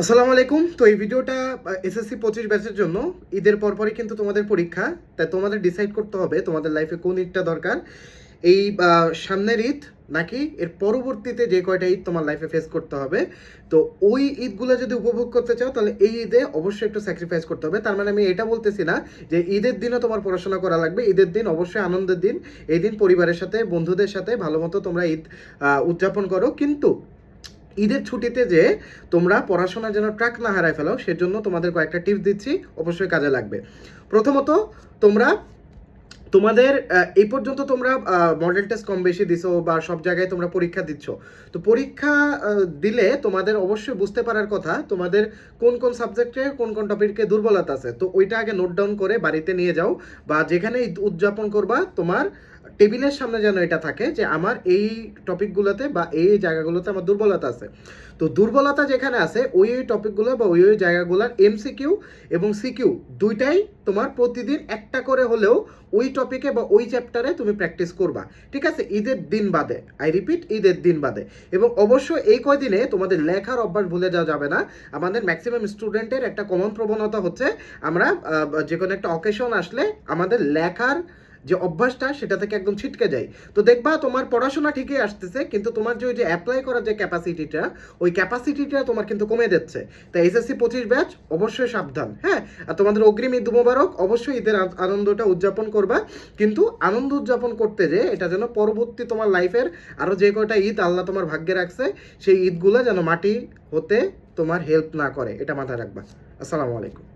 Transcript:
আসসালামু আলাইকুম। তো এই ভিডিওটা এসএসসি পঁচিশ ব্যাচের জন্য। ঈদের পরপরই কিন্তু তোমাদের পরীক্ষা। তাই তোমাদের ডিসাইড করতে হবে, তোমাদের লাইফে কোন ঈদটা দরকার। এই সামনের ঈদ নাকি এর পরবর্তীতে যে কয়টা ঈদ তোমার লাইফে ফেস করতে হবে। তো ওই ঈদগুলো যদি উপভোগ করতে চাও, তাহলে এই ঈদে অবশ্যই একটু স্যাক্রিফাইস করতে হবে। তার মানে আমি এটা বলতেছি না যে ঈদের দিনও তোমার পড়াশোনা করা লাগবে। ঈদের দিন অবশ্যই আনন্দের দিন। এই দিন পরিবারের সাথে, বন্ধুদের সাথে ভালো মতো তোমরা ঈদ উদযাপন করো। কিন্তু ঈদের ছুটিতে যে তোমরা পড়াশোনা যেন ট্র্যাক না হারায় ফেলো, সেজন্য তোমাদের কয়েকটা টিপস দিচ্ছি, অবশ্যই কাজে লাগবে। প্রথমত, তোমরা তোমাদের এই পর্যন্ত তোমরা মডেল টেস্ট কম বেশি দিছো বা সব জায়গায় তোমরা পরীক্ষা দিচ্ছ। তো পরীক্ষা দিলে তোমাদের অবশ্যই বুঝতে পারার কথা, তোমাদের কোন কোন সাবজেক্টে কোন কোন টপিকে দুর্বলতা আছে। তো ওইটা আগে নোট ডাউন করে বাড়িতে নিয়ে যাও বা যেখানে উদযাপন করবা, তোমার টেবিলের সামনে যেন এটা থাকে যে আমার এই টপিকগুলোতে বা এই জায়গাগুলোতে আমার দুর্বলতা আছে। তো দুর্বলতা যেখানে আছে, ওই ওই টপিকগুলো বা ওই ওই জায়গাগুলোর এমসিকিউ এবং সিকিউ দুইটাই তোমার প্রতিদিন একটা করে হলেও ওই টপিকে বা ওই চ্যাপ্টারে তুমি প্র্যাকটিস করবা। ঠিক আছে? ঈদের দিন বাদে আই রিপিট ঈদের দিন বাদে। এবং অবশ্য এই কয়দিনে তোমাদের লেখার অভ্যাস ভুলে যাওয়া যাবে না। আমাদের ম্যাক্সিমাম স্টুডেন্টের একটা কমন প্রবণতা হচ্ছে, আমরা যে কোনো একটা অকেশন আসলে আমাদের লেখার যে অভ্যাসটা সেটা থেকে একদম ছিটকে যায়। তো দেখবা তোমার পড়াশোনা ঠিকই আসতেছে, কিন্তু তোমার যে ওই যে অ্যাপ্লাই করার যে ক্যাপাসিটিটা ওই ক্যাপাসিটিটা তোমার কিন্তু কমে যাচ্ছে। তাই এসএসসি পঁচিশ ব্যাচ অবশ্যই সাবধান হ্যাঁ? আর তোমাদের অগ্রিম ঈদ মোবারক, অবশ্যই ঈদের আনন্দটা উদযাপন করবা। কিন্তু আনন্দ উদযাপন করতে যে এটা যেন পরবর্তী তোমার লাইফের আরও যে কয়টা ঈদ আল্লাহ তোমার ভাগ্যে রাখছে, সেই ঈদগুলো যেন মাটি হতে তোমার হেল্প না করে, এটা মাথায় রাখবা। আসসালামু আলাইকুম।